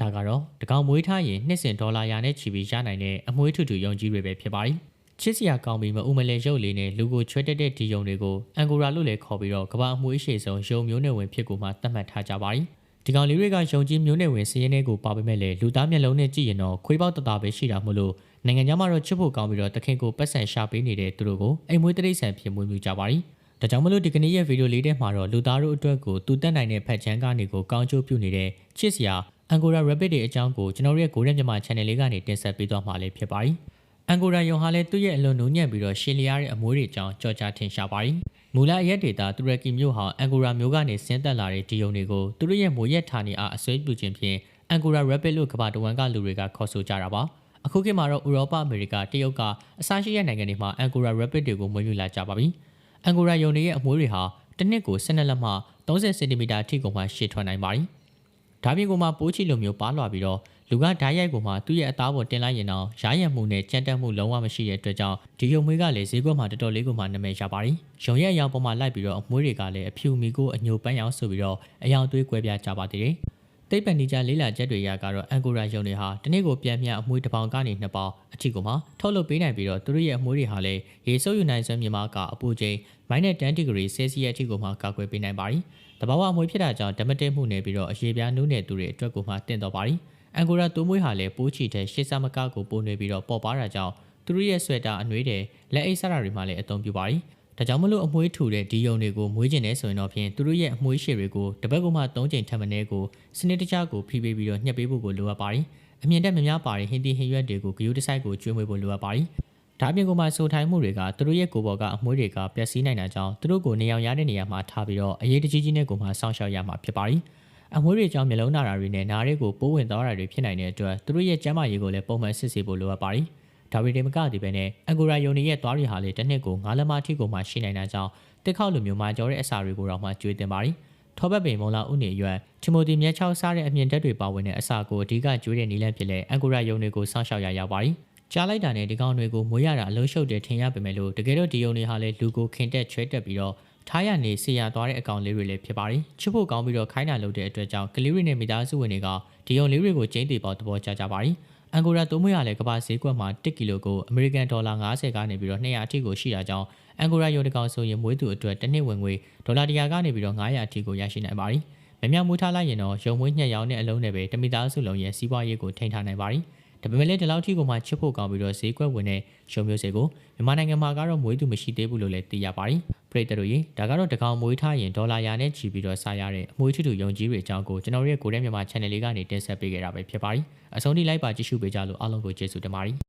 ဒါကတော့တကောင်မွေးထားရင်နှစ်စဉ်ဒေါ်လာရာနဲ့ချီပြီးရနိုင်တဲ့အမွေးထူထူယုံကြည်တွေပဲဖြစ်ပါတယ်ချစ်စရာကောင်းပြီးမအူမလဲရုပ်လေးနဲ့လူကိုချွဲတက်တဲ့ဒီယုံတွေကိုအန်ဂိုရာလို့လည်းခေါ်ပြီးတော့ကမ္ဘာအမွေးရှည်ဆုံးယုံမျိုးနယ်ဝင်ဖြစ်ကိုမှသတ်မှတ်ထားကြပါတယ်ဒီကောင်လေးတွေကယုံကြည်မျိုးနယ်ဝင်စီးရဲနေကိုပါပေးမဲ့လေလူသားမျက်လုံးနဲ့ကြည့်ရင်တော့ခွေးပေါက်တသားပဲရှိတာမို့လို့နိုင်ငံခြားမှာတော့ချစ်ဖို့ကောင်းပြီးတော့တခင်ကိုပတ်စံရှာပေးနေတဲ့သူတို့ကိုအိမ်မွေးတရိษံဖြစ်မွေးမြူကြပါတယ်ဒါကြောင့်မလို့ဒီကနေ့ရဲ့ဗီဒီယိုလေးထဲမှာတော့လူသားတို့အတွက်ကိုတူတက်နိုင်တဲ့ဖက်ချမ်းကနေကိုကောင်းကျိုးပြုနေတဲ့ချစ်စရာ Angora Rabbit တွေအကြောင်းကိုကျွန်တော်တို့ရဲ့ Golden မြန်မာ Channel လေးကနေတင်ဆက်ပေးသွားမှာလည်းဖြစ်ပါတယ်။ Angora ယုံဟာလည်းသူ့ရဲ့အလွန်နူးညံ့ပြီးတော့ရှင်းလျားတဲ့အမွေးတွေအကြောင်းကြော်ကြားထင်ရှားပါတယ်။မူလအရက်ဒေတာတူရကီမြို့ဟာ Angora မြို့ကနေဆင်းသက်လာတဲ့ဒီယုံတွေကိုသူတို့ရဲ့မွေရက်ဌာနေအားအစွဲပြုခြင်းဖြင့် Angora Rabbit လို့ကမ္ဘာတဝန်းကလူတွေကခေါ်ဆိုကြတာပါ။အခုခေတ်မှာတော့ဥရောပအမေရိကတရုတ်ကအစရှိတဲ့နိုင်ငံတွေမှာ Angora Rabbit တွေကိုမွေးမြူလာကြပါပြီ။ Angora ယုံတွေရဲ့အမွေးတွေဟာတစ်နှစ်ကို12လက်မှ30စင်တီမီတာအထိကိုမှရှည်ထွန်နိုင်ပါတယ်။ ဒါပြင်ကိုမှပိုးချီလိုမျိုးပါလွာပြီးတော့လူကဓာတ်ရိုက်ကိုမှသူ့ရဲ့အသားပေါ်တင်လိုက်ရင်တော့ရားရံမှုနဲ့ကြမ်းတက်မှုလုံးဝမရှိတဲ့အတွက်ကြောင့်ဒီယုံမွေးကလည်းဈေးကွက်မှာတော်တော်လေးကိုမှနာမည်ရပါတယ်။ရုံရဲ့အယောင်ပေါ်မှာလိုက်ပြီးတော့အမွေးတွေကလည်းအဖြူမီကိုအညိုပန်းရောင်ဆိုပြီးတော့အယောင်သွေးကွဲပြားကြပါသေးတယ်။ တိတ်ပန်နေကြလေးလာချက်တွေရကတော့အန်ကိုရာယုံတွေဟာတနေ့ကိုပြန်ပြန်အမွေးတစ်ပေါင်ကနေနှစ်ပေါင်အထိကိုမှထုတ်လုပ်ပေးနိုင်ပြီးတော့သူတို့ရဲ့အမွေးတွေဟာလည်းရေဆုပ်ယူနိုင်စွမ်းမြန်မာကအပူချိန် -10 ဒီဂရီဆဲစီယပ်အထိကိုမှကာကွယ်ပေးနိုင်ပါတယ်။တဘာဝအမွေးဖြစ်တာကြောင့်ဓမတက်မှုနဲ့ပြီးတော့အရေပြားနုနယ်သူတွေအတွက်ကိုမှတင့်တော်ပါတယ်။အန်ကိုရာတိုးမွေးဟာလည်းပိုးချီတဲ့ရှေ့စမကကိုပိုးနေပြီးတော့ပေါ်ပါတာကြောင့်သူတို့ရဲ့ဆွဲတာအနှွေးတဲ့လက်အိတ်စတာတွေမှလည်းအသုံးပြုပါတယ်။ ဒါကြောင့်မလို့အမွှေးထူတဲ့ဒီယုံတွေကိုမွေးကျင်နေဆိုရင်တော့ဖြင့်သူတို့ရဲ့အမွှေးရှည်တွေကိုတပတ်ကမှ၃ချိန်ထပ်မင်းကိုစနစ်တကျကိုဖိပေးပြီးတော့ညှက်ပေးဖို့ကိုလိုအပ်ပါတယ်။အမြင့်တက်မများပါတဲ့ဟင်းသီးဟင်းရွက်တွေကိုဂယုတစိုက်ကိုကျွေးမွေးဖို့လိုအပ်ပါတယ်။ဒါအပြင်ကမှဆိုထိုင်းမှုတွေကသူတို့ရဲ့ကိုယ်ပေါ်ကအမွှေးတွေကပျက်စီးနိုင်တာကြောင့်သူတို့ကိုနေအောင်ရတဲ့နေရာမှာထားပြီးတော့အရေးတကြီးကြီးနဲ့ကိုမှစောင့်ရှောက်ရမှာဖြစ်ပါတယ်။အမွှေးတွေကြောင့်မျိုးလုံးနာတာတွေနဲ့နားတွေကိုပိုးဝင်သွားတာတွေဖြစ်နိုင်တဲ့အတွက်သူတို့ရဲ့ကျန်းမာရေးကိုလည်းပုံမှန်စစ်ဆေးဖို့လိုအပ်ပါတယ်။ ဒါပေမဲ့မကသည်ပဲနဲ့အန်ဂိုရာယုံနေရဲ့သွားတွေဟာလည်းတစ်နှစ်ကို9လမအထိကိုမှရှိနိုင်တာကြောင့်တစ်ခေါက်လိုမျိုးမာကျော်တဲ့အစာတွေကိုတော့မှကျွေးတင်ပါတယ်။ထောပတ်ပင်မုံလာဥနေရွက်တီမိုတီမြက်ချောက်စားတဲ့အမြင့်တက်တွေပါဝင်တဲ့အစာကိုအဓိကကျွေးတဲ့နည်းလမ်းဖြစ်တဲ့အန်ဂိုရာယုံတွေကိုစောင့်ရှောက်ရရောက်ပါတယ်။ကြားလိုက်တာနဲ့ဒီကောင်တွေကိုမွေးရတာအလုံးရှုပ်တယ်ထင်ရပေမဲ့လို့တကယ်တော့ဒီယုံတွေဟာလည်းလူကိုခင်တက်ချွဲတက်ပြီးတော့ထားရနေဆေးရသွားတဲ့အကောင်လေးတွေလည်းဖြစ်ပါတယ်။ချစ်ဖို့ကောင်းပြီးတော့ခိုင်းတာလုပ်တဲ့အတွက်ကြောင့်ကလေးတွေနဲ့မိသားစုဝင်တွေကဒီယုံလေးတွေကိုကျင်းသေးပေါသဘောကျကြပါတယ်။ အန်ဂိုရာတိုးမွေးရလည်းကမ္ဘာဈေးကွက်မှာ1ကီလိုကိုအမေရိကန်ဒေါ်လာ90ကနေပြီးတော့200အထိကိုရှိတာကြောင့်အန်ဂိုရာယုံတကောင်ဆိုရင်မွေးသူအတွက်တစ်နှစ်ဝင်ငွေဒေါ်လာ100ကနေပြီးတော့900အထိကိုရရှိနိုင်ပါတယ်။မမြောက်မွေးထားလိုက်ရင်တော့ရုံမွေးညှက်ရောင်းတဲ့အလုံးနဲ့ပဲတမိသားစုလုံးရဲ့စီးပွားရေးကိုထိန်းထားနိုင်ပါတယ်။ ဒါပေမဲ့လည်းဒီလောက်ထိကိုမှချစ်ဖို့ကောင်းပြီးတော့ဈေးကွက်ဝင်တဲ့ရုံမျိုးစေကိုမြန်မာနိုင်ငံမှာကတော့မွေးသူမရှိသေးဘူးလို့လည်းသိရပါတယ်။ပရိသတ်တို့ရေဒါကတော့တကောင်မွေးထားရင်ဒေါ်လာရာနဲ့ချီပြီးတော့စားရတဲ့အမွေးထူထူယုံကြည်တွေအကြောင်းကိုကျွန်တော်ရဲ့ကိုရဲမြန်မာ channel လေးကနေတင်ဆက်ပေးခဲ့တာပဲဖြစ်ပါတယ်။အဆုံးထိလိုက်ပါကြည့်ရှုပေးကြလို့အားလုံးကိုကျေးဇူးတင်ပါတယ်